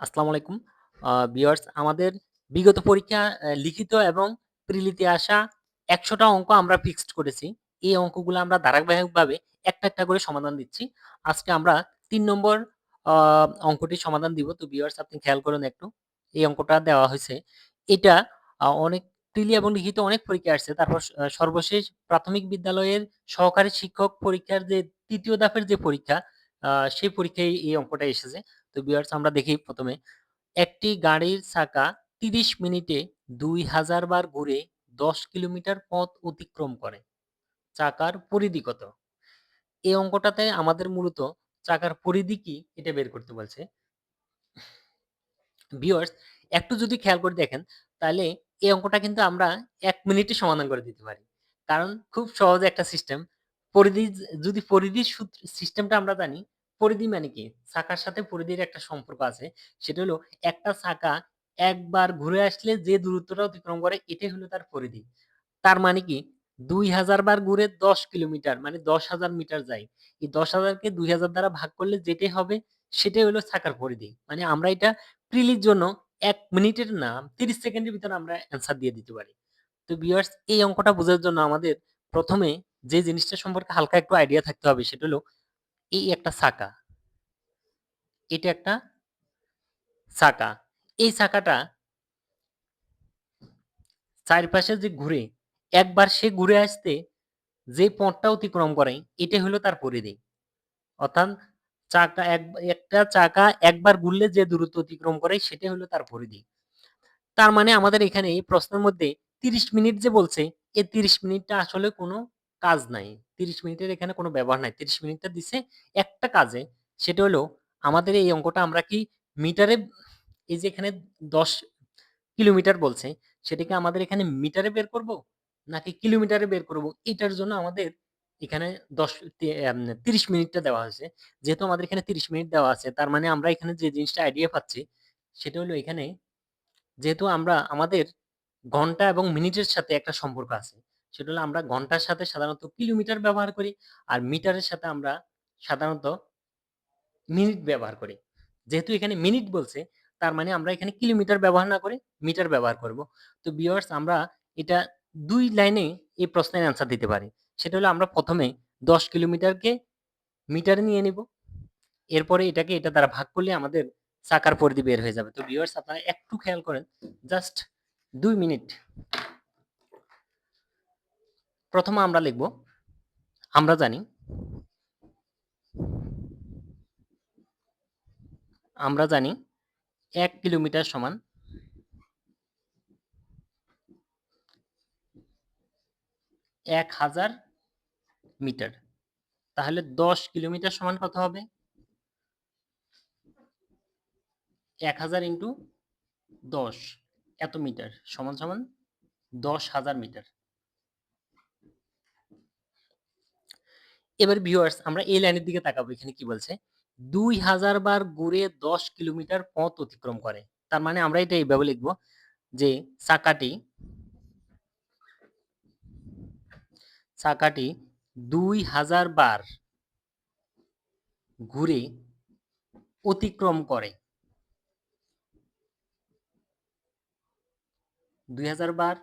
আসসালামু আলাইকুম। আ ভিউয়ার্স আমাদের বিগত পরীক্ষা লিখিত এবং প্রিলিতে আসা ১০০ টা অঙ্ক আমরা ফিক্সড করেছি। এই অঙ্কগুলো আমরা ধারাবাহিকভাবে একটা, একটা করে সমাধান দিচ্ছি। আজকে আমরা ৩ নম্বর আ অঙ্কটির সমাধান দিব। তো ভিউয়ার্স আপনি খেয়াল করুন একটু। এই অঙ্কটা দেওয়া হয়েছে এটা অনেক প্রিলি এবং লিখিত অনেক পরীক্ষা আসছে। তারপর সর্বশেষ প্রাথমিক বিদ্যালয়ের সহকারী শিক্ষক পরীক্ষার যে তৃতীয় ধাপের যে পরীক্ষা, সেই পরীক্ষায় এই অঙ্কটা এসেছে। তো ভিউয়ার্স আমরা দেখি ১ম এ একটি গাড়ির চাকা ৩০ মিনিটে ২০০০ বার ঘুরে ১০ কিলোমিটার পথ অতিক্রম করে। চাকার পরিধি কত? এই অঙ্কটাতে আমাদের মূলত চাকার পরিধি কি এটা বের করতে বলছে। ভিউয়ার্স একটু যদি খেয়াল করে দেখেন তাহলে এই অঙ্কটা কিন্তু আমরা ১ মিনিটে সমাধান করে দিতে পারি। কারণ খুব সহজ একটা সিস্টেম। পরিধি যদি পরিধির সূত্র সিস্টেমটা আমরা জানি, পরিধি মানে কি? চাকার সাথে পরিধির একটা সম্পর্ক আছে। সেটা হলো একটা চাকা একবার ঘুরে আসলে যে দূরত্বটা অতিক্রম করে এটাই হলো তার পরিধি। তার মানে কি ২০০০ বার ঘুরে ১০ কিলোমিটার মানে ১০,০০০ মিটার যায়। এই ১০,০০০ কে ২০০০ দ্বারা ভাগ করলে যেটাই হবে সেটাই হলো চাকার পরিধি। মানে আমরা এটা প্রিলির জন্য এক মিনিটের না ৩০ সেকেন্ডের ভিতরে আমরা অ্যান্সার দিয়ে দিতে পারি। তো ভিউয়ার্স এই অঙ্কটা বোঝার জন্য আমাদের প্রথমে যে জিনিসটা সম্পর্কে হালকা একটু আইডিয়া থাকতে হবে সেটা হলো এই একটা চাকা। এটা একটা চাকা। এই চাকাটা চারপাশে যে ঘুরে, একবার সে ঘুরে আসতে যে পথটা অতিক্রম করে এটা হলো তার পরিধি। অর্থাৎ চাকা এক একটা চাকা একবার ঘুরলে যে দূরত্ব অতিক্রম করে সেটা হলো তার পরিধি। তার মানে আমাদের এখানে এই প্রশ্নের মধ্যে ৩০ মিনিট যে বলছে, এই ৩০ মিনিটটা আসলে কোনো কাজ নাই। ৩০ মিনিটের এখানে কোনো ব্যবহার নাই। ৩০ মিনিটটা দিছে একটা কাজে, সেটা হলো আমাদের এই অঙ্কটা আমরা কি মিটারে এই যে এখানে ১০ কিলোমিটার বলছে, সেটাকে আমাদের এখানে মিটারে বের করব? নাকি কিলোমিটারে বের করব? এটার জন্য আমাদের এখানে ১০ তে ৩০ মিনিটটা দেওয়া হয়েছে। যেহেতু আমাদের এখানে ৩০ মিনিট দেওয়া আছে, তার মানে আমরা এখানে যে জিনিসটা আইডিয়া পাচ্ছি, সেটা হলো এখানে যেহেতু আমরা আমাদের ঘণ্টা এবং মিনিটের সাথে একটা সম্পর্ক আছে। সেটা হলো আমরা ঘণ্টার সাথে সাধারণত কিলোমিটার ব্যবহার করি। আর মিটারের সাথে আমরা সাধারণত মিনিট ব্যবহার করি। যেহেতু এখানে মিনিট বলছে, তার মানে আমরা এখানে কিলোমিটার ব্যবহার না করে মিটার ব্যবহার করব। তো ভিউয়ার্স আমরা এটা দুই লাইনে এই প্রশ্নের অ্যান্সার দিতে পারি। সেটা হলো আমরা প্রথমে দশ কিলোমিটারকে মিটারে নিয়ে নিব। এরপরে এটাকে এটা দ্বারা ভাগ করলে আমাদের চাকার পরিধি বের হয়ে যাবে। তো ভিউয়ার্স আপনারা একটু খেয়াল করেন। জাস্ট দুই মিনিট। প্রথমে আমরা লিখব, আমরা জানি আমরা জানি ১ কিলোমিটার সমান ১০০০ মিটার। তাহলে ১০ কিলোমিটার সমান কত হবে? ১০০০ ইন্টু ১০ এত মিটার সমান, সমান ১০,০০০ মিটার। এবার ভিউয়ার্স আমরা এই লাইনের দিকে তাকাবো। এখানে কি বলছে? ২০০০ বার ঘুরে ১০ কিলোমিটার পথ অতিক্রম করে। তার মানে আমরা এটা এইভাবে লিখব যে চাকাটি চাকাটি ২০০০ বার ঘুরে অতিক্রম করে। ২০০০ বার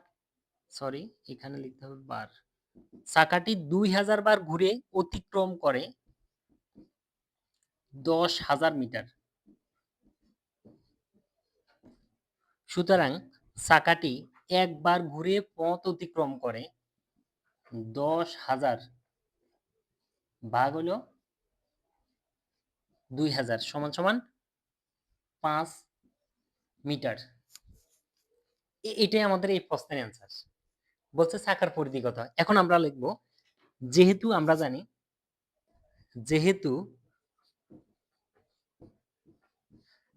সরি এখানে লিখতে হবে বার। চাকাটি ২০০০ বার ঘুরে অতিক্রম করে ১০,০০০ মিটার। সুতরাং চাকাটি একবার ঘুরে পথ অতিক্রম করে ১০,০০০ ভাগ হল দুই হাজার সমান, সমান পাঁচ মিটার। এটাই আমাদের এই প্রশ্নের অ্যান্সার। বলছে চাকার পরিধি কত? এখন আমরা লিখব, যেহেতু আমরা জানি, যেহেতু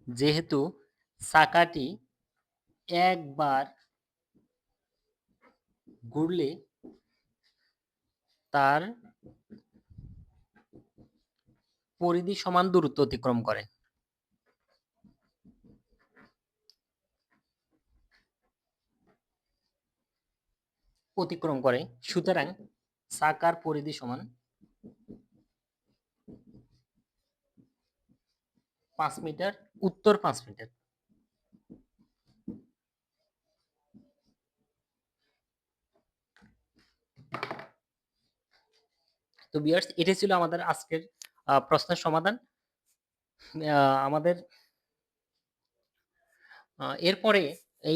যেহেতু চাকাটি একবার ঘুরলে তার পরিধি সমান দূরত্ব অতিক্রম করে। অতিক্রম করে। সুতরাং চাকার পরিধি সমান পাঁচ মিটার, উত্তর পাঁচ মিটার তো ভিউয়ার্স এটাই ছিল আমাদের আজকের প্রশ্নের সমাধান। আমাদের এরপরে,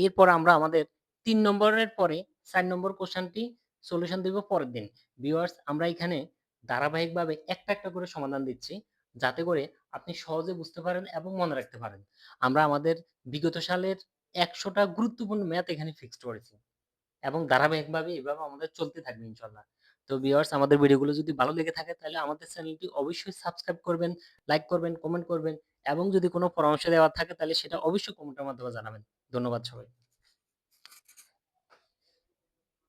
এরপর আমরা আমাদের তিন নম্বরের পরে ৪ নম্বর কোয়েশ্চেনটি সলিউশন দিব পরের দিন। ভিউয়ার্স আমরা এখানে ধারাবাহিকভাবে একটা, একটা করে সমাধান দিচ্ছি। যাতে করে আপনি সহজে বুঝতে পারেন এবং মনে রাখতে পারেন। আমরা আমাদের বিগত সালের একশোটা গুরুত্বপূর্ণ ম্যাথ এখানে ফিক্সড করেছি। এবং ধারাবাহিকভাবে এভাবে আমাদের চলতে থাকবে ইনশাল্লাহ তো ভিউয়ার্স আমাদের ভিডিওগুলো যদি ভালো লেগে থাকে তাহলে আমাদের চ্যানেলটি অবশ্যই সাবস্ক্রাইব করবেন, লাইক করবেন, কমেন্ট করবেন এবং যদি কোনো পরামর্শ দেওয়ার থাকে তাহলে সেটা অবশ্যই কমেন্টের মাধ্যমে জানাবেন। ধন্যবাদ সবাই।